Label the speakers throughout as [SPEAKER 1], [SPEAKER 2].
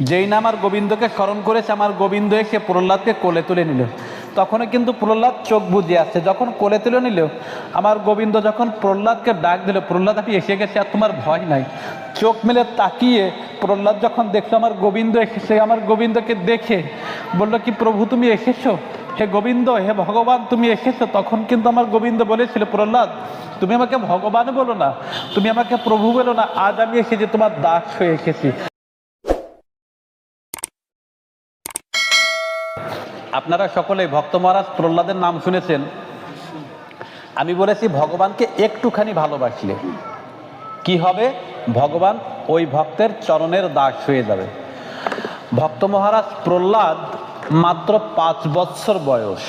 [SPEAKER 1] যেই না আমার গোবিন্দকে স্মরণ করেছে, আমার গোবিন্দ এসে প্রহ্লাদকে কোলে তুলে নিল। তখনও কিন্তু প্রহ্লাদ চোখ বুঝে আসছে। যখন কোলে তুলে নিল, আমার গোবিন্দ যখন প্রহ্লাদকে ডাক দিল, প্রহ্লাদ আপনি এসে গেছে, আর তোমার ভয় নাই। চোখ মেলে তাকিয়ে প্রহ্লাদ যখন দেখল, আমার গোবিন্দ এসেছে, আমার গোবিন্দকে দেখে বলল, কি প্রভু, তুমি এসেছ? হে গোবিন্দ, হে ভগবান, তুমি এসেছ? তখন কিন্তু আমার গোবিন্দ বলেছিল, প্রহ্লাদ, তুমি আমাকে ভগবান বলো না, তুমি আমাকে প্রভু বলো না, আজ আমি এসেছি, তোমার দাস হয়ে এসেছি। আপনারা সকলে ভক্ত মহারাজ প্রহ্লাদের নাম শুনেছেন। আমি বলেছি, ভগবানকে একটুখানি ভালোবাসলে কি হবে? ভগবান ওই ভক্তের চরণের দাস হয়ে যাবে। ভক্ত মহারাজ প্রহ্লাদ মাত্র পাঁচ বৎসর বয়স।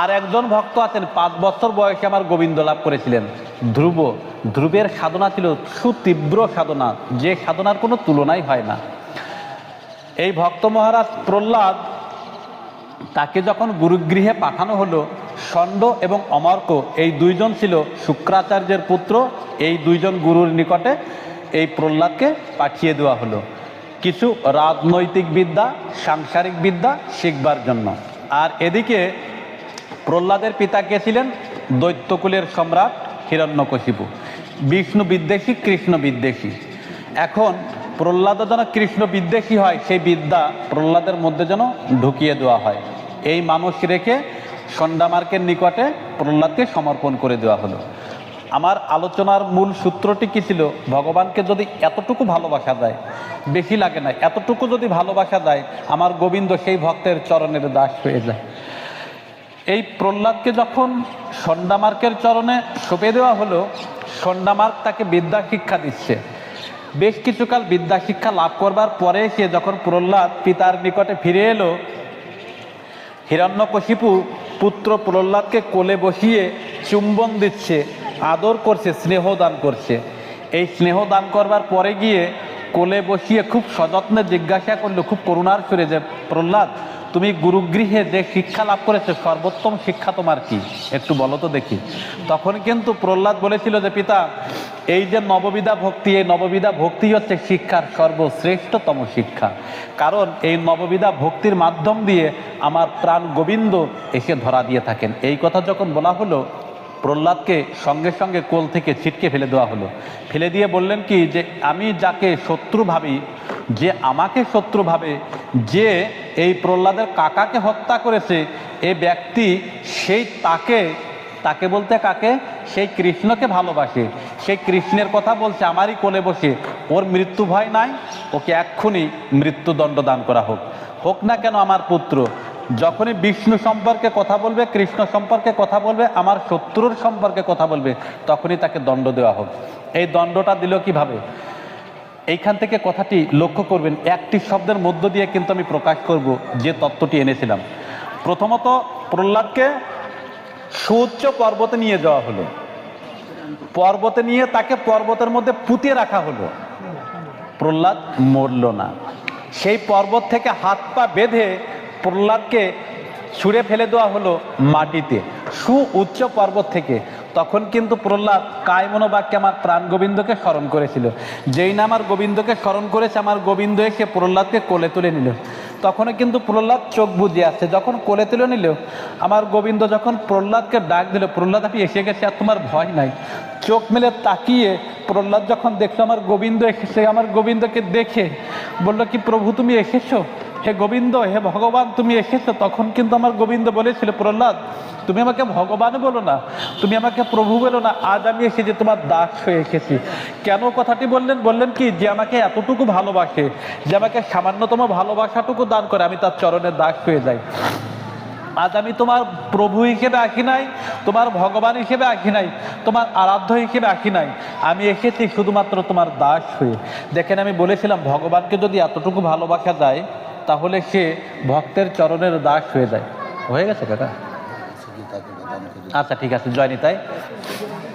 [SPEAKER 1] আর একজন ভক্ত আছেন, পাঁচ বছর বয়সে আমার গোবিন্দ লাভ করেছিলেন। ধ্রুব, ধ্রুবের সাধনা ছিল সুতীব্র সাধনা, যে সাধনার কোনো তুলনাই হয় না। এই ভক্ত মহারাজ প্রহ্লাদ তাকে যখন গুরুগৃহে পাঠানো হলো, ষণ্ড এবং অমর্ক, এই দুইজন ছিল শুক্রাচার্যের পুত্র, এই দুইজন গুরুর নিকটে এই প্রহ্লাদকে পাঠিয়ে দেওয়া হলো। কিছু রাজনৈতিক বিদ্যা, সাংসারিক বিদ্যা শিখবার জন্য। আর এদিকে প্রহ্লাদের পিতা কে ছিলেন? দৈত্যকুলের সম্রাট হিরণ্যকশিপু। বিষ্ণু বিদ্বেষী, কৃষ্ণ বিদ্বেষী। এখন প্রহ্লাদ যেন কৃষ্ণ বিদ্বেষী হয়, সেই বিদ্যা প্রহ্লাদের মধ্যে যেন ঢুকিয়ে দেওয়া হয়। এই মানুষ রেখে সন্ডামার্কের নিকটে প্রহ্লাদকে সমর্পণ করে দেওয়া হলো। আমার আলোচনার মূল সূত্রটি কী ছিল? ভগবানকে যদি এতটুকু ভালোবাসা যায় বেশি লাগে না, এতটুকু যদি ভালোবাসা যায় আমার গোবিন্দ সেই ভক্তের চরণের দাস হয়ে যায়। এই প্রহ্লাদকে যখন সন্ডামার্কের চরণে সঁপে দেওয়া হলো সন্ডামার্ক তাকে বিদ্যা শিক্ষা দিচ্ছে। বেশ কিছুকাল বিদ্যা শিক্ষা লাভ করবার পরে সে যখন প্রহ্লাদ পিতার নিকটে ফিরে এলো হিরণ্যকশিপু পুত্র প্রহ্লাদকে কোলে বসিয়ে চুম্বন দিচ্ছে, আদর করছে, স্নেহ দান করছে। এই স্নেহ দান করবার পরে গিয়ে কোলে বসিয়ে খুব সযত্নে জিজ্ঞাসা করল, খুব করুণার সুরে যে প্রহ্লাদ, তুমি গুরুগৃহে যে শিক্ষা লাভ করেছ, সর্বোত্তম শিক্ষা তোমার কি? একটু বলো তো দেখি। তখন কিন্তু প্রহ্লাদ বলেছিল যে, পিতা এই যে নববিধা ভক্তি, এই নববিধা ভক্তি হচ্ছে শিক্ষার সর্বশ্রেষ্ঠতম শিক্ষা। কারণ এই নববিধা ভক্তির মাধ্যম দিয়ে আমার প্রাণ গোবিন্দ এসে ধরা দিয়ে থাকেন। এই কথা যখন বলা হলো, প্রহ্লাদকে সঙ্গে সঙ্গে কোল থেকে ছিটকে ফেলে দেওয়া হলো। ফেলে দিয়ে বললেন কি, যে আমি যাকে শত্রু ভাবি, যে আমাকে শত্রু ভাবে, যে এই প্রহ্লাদের কাকাকে হত্যা করেছে, এ ব্যক্তি সেই তাকে তাকে বলতে কাকে? সেই কৃষ্ণকে ভালোবাসে সেই কৃষ্ণের কথা বলছে, আমারই কোলে বসে। ওর মৃত্যু ভয় নাই, ওকে এক্ষুনি মৃত্যুদণ্ড দান করা হোক। হোক না কেন আমার পুত্র, যখনই বিষ্ণু সম্পর্কে কথা বলবে, কৃষ্ণ সম্পর্কে কথা বলবে, আমার শত্রুর সম্পর্কে কথা বলবে, তখনই তাকে দণ্ড দেওয়া হোক। এই দণ্ডটা দিল কীভাবে? এইখান থেকে কথাটি লক্ষ্য করবেন, একটি শব্দের মধ্য দিয়ে কিন্তু আমি প্রকাশ করব যে তত্ত্বটি এনেছিলাম। প্রথমত প্রহ্লাদকে সুউচ্চ পর্বতে নিয়ে যাওয়া হলো। পর্বতে নিয়ে তাকে পর্বতের মধ্যে পুঁতে রাখা হলো। প্রহ্লাদ মরল না। সেই পর্বত থেকে হাত পা বেঁধে প্রহ্লাদকে ছুঁড়ে ফেলে দেওয়া হলো মাটিতে। সু উচ্চ পর্বত থেকে। তখন কিন্তু প্রহ্লাদ কায় মনোবাক্যে আমার প্রাণ গোবিন্দকে স্মরণ করেছিল। যেই না আমার গোবিন্দকে স্মরণ করেছে, আমার গোবিন্দ এসে প্রহ্লাদকে কোলে তুলে নিল। তখনও কিন্তু প্রহ্লাদ চোখ বুঝে আসছে। যখন কোলে তুলে নিল, আমার গোবিন্দ যখন প্রহ্লাদকে ডাক দিল, প্রহ্লাদ, আমি এসে গেছে আর তোমার ভয় নাই। চোখ মেলে তাকিয়ে প্রহ্লাদ যখন দেখল আমার গোবিন্দ এসেছে, আমার গোবিন্দকে দেখে বলল, কি প্রভু তুমি এসেছ? হে গোবিন্দ, হে ভগবান, তুমি এসেছ? তখন কিন্তু আমার গোবিন্দ বলেছিল, প্রহ্লাদ, তুমি আমাকে ভগবান বলো না, তুমি আমাকে প্রভু বলো না, আজ আমি এসে যে তোমার দাস হয়ে এসেছি। কেন কথাটি বললেন? বললেন কি, যে আমাকে এতটুকু ভালোবাসে, যে আমাকে সামান্যতম ভালোবাসাটুকু দান করে, আমি তার চরণের দাস হয়ে যাই। আজ আমি তোমার প্রভু হিসেবে আঁকি নাই, তোমার ভগবান হিসেবে আঁকি নাই, তোমার আরাধ্য হিসেবে আঁকি নাই। আমি এসেছি শুধুমাত্র তোমার দাস হয়ে। দেখেন আমি বলেছিলাম, ভগবানকে যদি এতটুকু ভালোবাসা যায়, তাহলে সে ভক্তের চরণের দাস হয়ে যায়। হয়ে গেছে কাকা? আচ্ছা ঠিক আছে, জয় নিতাই।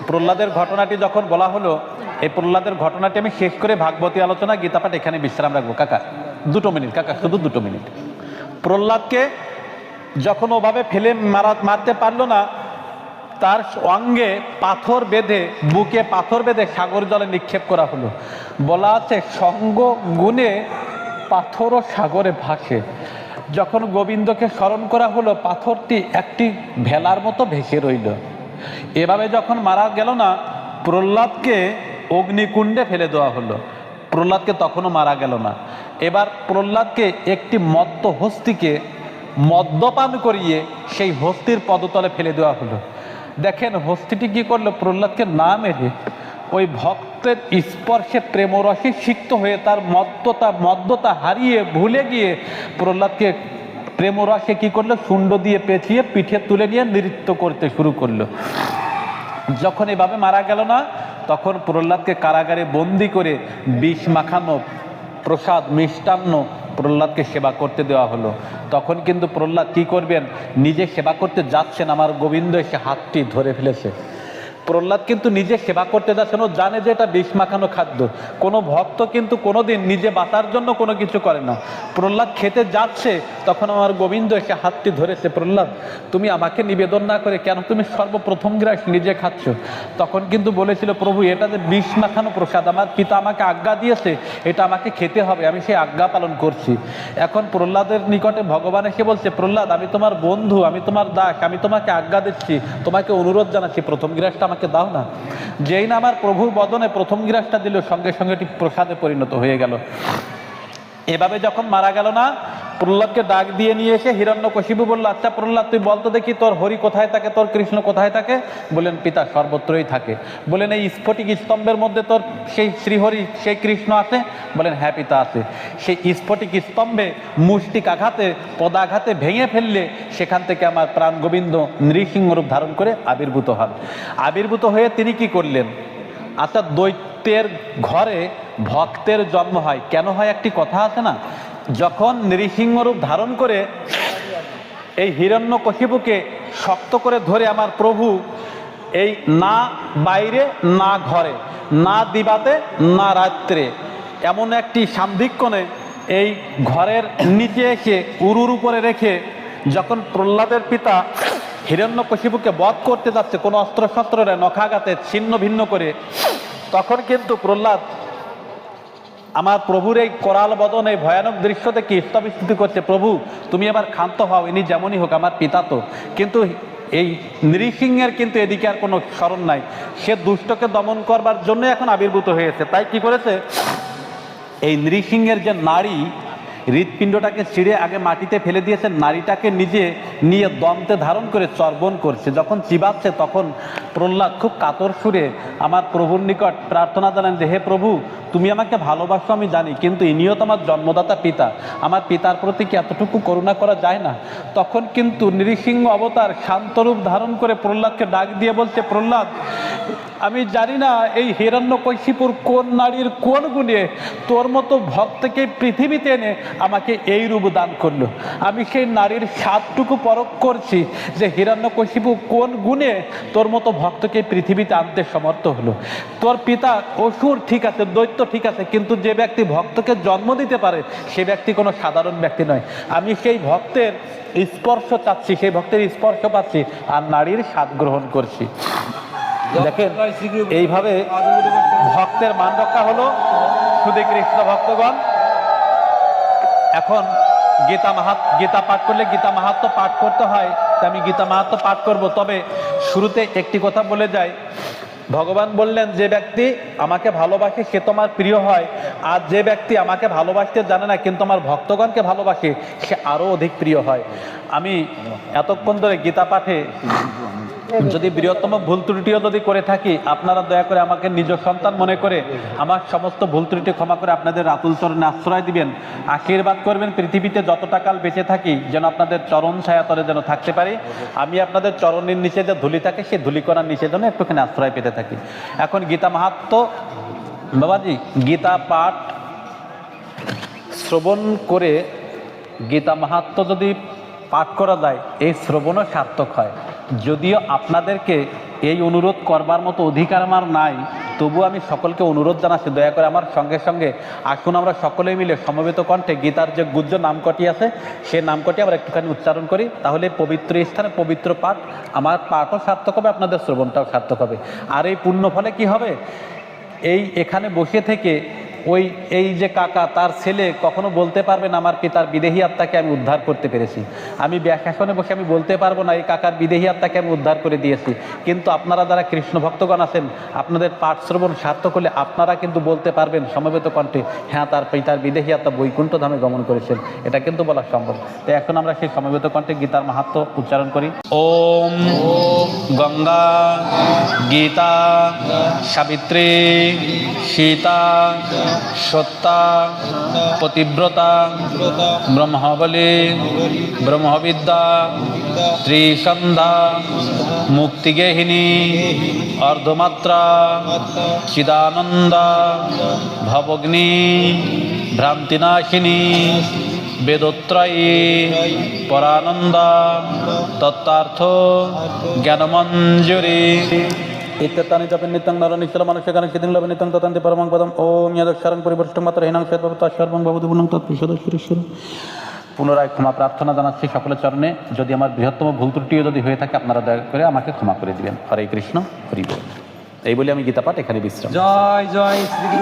[SPEAKER 1] প্রহ্লাদের ঘটনাটি যখন বলা হলো, এই প্রহ্লাদের ঘটনাটি আমি শেষ করে ভাগবতী আলোচনা, গীতাপাঠ এখানে বিশ্রাম রাখব। কাকা, দুটো মিনিট, কাকা, শুধু দুটো মিনিট। প্রহ্লাদকে যখন ওভাবে ফেলে মারা, মারতে পারল না, তার অঙ্গে পাথর বেঁধে, বুকে পাথর বেঁধে সাগর জলে নিক্ষেপ করা হলো। বলা আছে সঙ্গ গুণে পাথর ও সাগরে ভাসে। যখন গোবিন্দকে স্মরণ করা হলো, পাথরটি একটি ভেলার মতো ভেসে রইল। এভাবে যখন মারা গেল না, প্রহ্লাদকে অগ্নিকুণ্ডে ফেলে দেওয়া হলো। প্রহ্লাদকে তখনও মারা গেল না। এবার প্রহ্লাদকে একটি মত্ত হস্তিকে মদ্যপান করিয়ে সেই হস্তির পদতলে ফেলে দেওয়া হলো। দেখেন, হস্তিটি কি করল? প্রহ্লাদকে না মেরে ওই ভক্তের স্পর্শে প্রেমরসে সিক্ত হয়ে তার মদ্যতা মদ্যতা হারিয়ে ভুলে গিয়ে প্রহ্লাদকে প্রেমরসে কি করল? শুণ্ড দিয়ে পেঁচিয়ে পিঠে তুলে নিয়ে নৃত্য করতে শুরু করল। যখন এভাবে মারা গেল না, তখন প্রহ্লাদকে কারাগারে বন্দি করে বিষ মাখানো, প্রসাদ মিষ্টান্ন প্রহ্লাদকে সেবা করতে দেওয়া হলো। তখন কিন্তু প্রহ্লাদ কি করবেন? নিজে সেবা করতে যাচ্ছেন। আমার গোবিন্দ এসে হাতটি ধরে ফেলেছে। প্রহ্লাদ কিন্তু নিজে সেবা করতে যাচ্ছেন ও জানে যে এটা বিষ মাখানো খাদ্য। কোনো ভক্ত কিন্তু কোনোদিন নিজে বাঁচার জন্য কোনো কিছু করে না। প্রহ্লাদ খেতে যাচ্ছে, তখন আমার গোবিন্দ এসে হাতটি ধরেছে, প্রহ্লাদ, তুমি আমাকে নিবেদন না করে কেন তুমি সর্বপ্রথম গ্রাস নিজে খাচ্ছ? তখন কিন্তু বলেছিল, প্রভু, এটা যে বিষ মাখানো প্রসাদ, আমার পিতা আমাকে আজ্ঞা দিয়েছে, এটা আমাকে খেতে হবে, আমি সেই আজ্ঞা পালন করছি। এখন প্রহ্লাদের নিকটে ভগবান এসে বলছে, প্রহ্লাদ, আমি তোমার বন্ধু, আমি তোমার দাস, আমি তোমাকে আজ্ঞা দিচ্ছি, তোমাকে অনুরোধ জানাচ্ছি, প্রথম গ্রাসটা আমাকে দাও না। যেই না আমার প্রভুর বদনে প্রথম গ্রাসটা দিল, সঙ্গে সঙ্গে এটি প্রসাদে পরিণত হয়ে গেল। এভাবে যখন মারা গেল না প্রহ্লাদকে ডাক দিয়ে নিয়ে এসে হিরণ্য কশিবু বলল আচ্ছা প্রহ্লাদ, তুই বলতো দেখি তোর হরি কোথায় থাকে, তোর কৃষ্ণ কোথায় থাকে? বলেন পিতা সর্বত্রই থাকে। বলেন এই স্ফটিক স্তম্ভের মধ্যে তোর সেই শ্রীহরি, সেই কৃষ্ণ আছে? বলেন হ্যাঁ পিতা আছে। সেই স্ফটিক স্তম্ভে মুষ্টিক আঘাতে, পদাঘাতে ভেঙে ফেললে সেখান থেকে আমার প্রাণ গোবিন্দ নৃসিংহ রূপ ধারণ করে আবির্ভূত হন। আবির্ভূত হয়ে তিনি কি করলেন? আচ্ছা দৈত্যের ঘরে ভক্তের জন্ম হয়। কেন হয় একটি কথা আছে না? যখন নৃসিংহ রূপ ধারণ করে এই হিরণ্য কশিপুকে শক্ত করে ধরে আমার প্রভু, এই না বাইরে, না ঘরে, না দিবাতে, না রাত্রে, এমন একটি সান্ধিক্ষণে এই ঘরের নিচে এসে উরুর উপরে রেখে যখন প্রহ্লাদের পিতা হিরণ্য কশিপুকে বধ করতে যাচ্ছে কোনো অস্ত্র শস্ত্রে নখাঘাতে ছিন্ন ভিন্ন করে, তখন কিন্তু প্রহ্লাদ আমার প্রভুর এই করাল বদন, এই ভয়ানক দৃশ্য থেকে ইস্তাবিস্তুতি করছে? প্রভু, তুমি এবার ক্ষান্ত হও, ইনি যেমনই হোক আমার পিতা তো। কিন্তু এই নৃসিংহের কিন্তু এদিকে আর কোনো স্মরণ নাই। সে দুষ্টকে দমন করবার জন্য এখন আবির্ভূত হয়েছে। তাই কি করেছে? এই নৃসিংহের যে নারী হৃৎপিণ্ডটাকে ছিঁড়ে আগে মাটিতে ফেলে দিয়েছে। নারীটাকে নিজে নিয়ে দমতে ধারণ করে চর্বণ করছে। যখন চিবাচ্ছে তখন প্রহ্লাদ খুব কাতর সুরে আমার প্রভুর নিকট প্রার্থনা জানান যে, হে প্রভু, তুমি আমাকে ভালোবাসো, আমি জানি, কিন্তু ইনিও তো আমার জন্মদাতা পিতা। আমার পিতার প্রতি কি এতটুকু করুণা করা যায় না? তখন কিন্তু নৃসিংহ অবতার শান্তরূপ ধারণ করে প্রহ্লাদকে ডাক দিয়ে বলছে, প্রহ্লাদ আমি জানি না এই হিরণ্য কৈশিপুর কোন নারীর কোন গুণে তোর মতো ভক্তকে পৃথিবীতে এনে আমাকে এই রূপ দান করল। আমি সেই নারীর স্বাদটুকু পরখ করছি যে হিরণ্য কৈশিপু কোন গুণে তোর মতো ভক্তকে পৃথিবীতে আনতে সমর্থ হলো। তোর পিতা অসুর ঠিক আছে, দৈত্য ঠিক আছে, কিন্তু যে ব্যক্তি ভক্তকে জন্ম দিতে পারে, সে ব্যক্তি কোনো সাধারণ ব্যক্তি নয়। আমি সেই ভক্তের স্পর্শ চাচ্ছি, সেই ভক্তের স্পর্শ পাচ্ছি আর নারীর স্বাদ গ্রহণ করছি। দেখেন এইভাবে ভক্তের মান রক্ষা হলো শুধু কৃষ্ণ ভক্তগণ। এখন গীতা মাহাত গীতা পাঠ করলে গীতা মাহাত্ম পাঠ করতে হয় তা আমি গীতা মাহাত্ম পাঠ করব। তবে শুরুতে একটি কথা বলে যাই। ভগবান বললেন যে ব্যক্তি আমাকে ভালোবাসে সে তোমার প্রিয় হয়। আর যে ব্যক্তি আমাকে ভালোবাসতে জানে না কিন্তু আমার ভক্তগণকে ভালোবাসে সে আরও অধিক প্রিয় হয়। আমি এতক্ষণ ধরে গীতা পাঠে যদি বৃহত্তম ভুল ত্রুটিও যদি করে থাকি, আপনারা দয়া করে আমাকে নিজ সন্তান মনে করে আমার সমস্ত ভুল ত্রুটি ক্ষমা করে আপনাদের আতুল চরণে আশ্রয় দিবেন। আশীর্বাদ করবেন পৃথিবীতে যতটা কাল বেঁচে থাকি, যেন আপনাদের চরণ ছায়াতরে যেন থাকতে পারি। আমি আপনাদের চরণের নিচে যে ধুলি থাকে, সেই ধুলিকণার নিচে যেন একটুখানি আশ্রয় পেতে থাকি। এখন গীতা মাহাত্ম, বাবাজি, গীতা পাঠ শ্রবণ করে গীতা মাহাত্ম যদি পাঠ করা যায়, এই শ্রবণও সার্থক হয়। যদিও আপনাদেরকে এই অনুরোধ করবার মতো অধিকার আমার নাই তবু আমি সকলকে অনুরোধ জানাচ্ছি, দয়া করে আমার সঙ্গে সঙ্গে আসুন আমরা সকলে মিলে সমবেত কণ্ঠে গীতার যে গুজ্জ নামকটি আছে সে নামকটি আমরা একটুখানি উচ্চারণ করি, তাহলে পবিত্র স্থানে পবিত্র পাঠ আমার পাঠও সার্থক হবে, আপনাদের শ্রবণটাও সার্থক হবে। আর এই পুণ্য ফলে কি হবে? এই এখানে বসে থেকে ওই, এই যে কাকা, তার ছেলে কখনো বলতে পারবে না আমার পিতার বিদেহী আত্মাকে আমি উদ্ধার করতে পেরেছি। আমি ব্যাখ্যাসনে বসে আমি বলতে পারব না, এই কাকার বিদেহী আত্মাকে আমি উদ্ধার করে দিয়েছি। কিন্তু আপনারা যারা কৃষ্ণ ভক্তগণ আছেন, আপনাদের পাঠ শ্রবণ সার্থক হলে আপনারা কিন্তু বলতে পারবেন সমবেত কণ্ঠে হ্যাঁ তার পিতার বিদেহী আত্মা বৈকুণ্ঠ ধামে গমন করেছেন। এটা কিন্তু বলা সম্ভব। তো এখন আমরা সেই সমবেত কণ্ঠে গীতার মাহাত্ম উচ্চারণ করি। ওম গঙ্গা গীতা সাবিত্রী সীতা, সত্তা, পতিব্রতা, ব্রহ্মবলী, ব্রহ্মবিদ্যা, ত্রিসন্ধ্যা, মুক্তিগেহিনী, অর্ধমাত্রা, চিদানন্দা, ভবগ্নি, ভ্রান্তিনাশিনী, বেদোত্রয়ী, পরানন্দা, তত্ত্বার্থ, জ্ঞানমঞ্জুরি। লবে নিত্যং ততান্তি পরমং পদম। ওম ইয়াদক্ষরং পরিবর্ষ্ট মাত্র হিনাং শ্বেত ভবতা সর্বং ভবতু পুনং তৎপুরুষেশ্বর পুনরায় ক্ষমা প্রার্থনা জানাচ্ছি সকলের চরণে। যদি আমার বৃহত্তম ভুল ত্রুটিও যদি হয়ে থাকে, আপনারা দয়া করে আমাকে ক্ষমা করে দিবেন। হরে কৃষ্ণ, হরি বল। এই বলে আমি গীতা পাঠ এখানে বিশ্রাম
[SPEAKER 2] জয় জয় শ্রী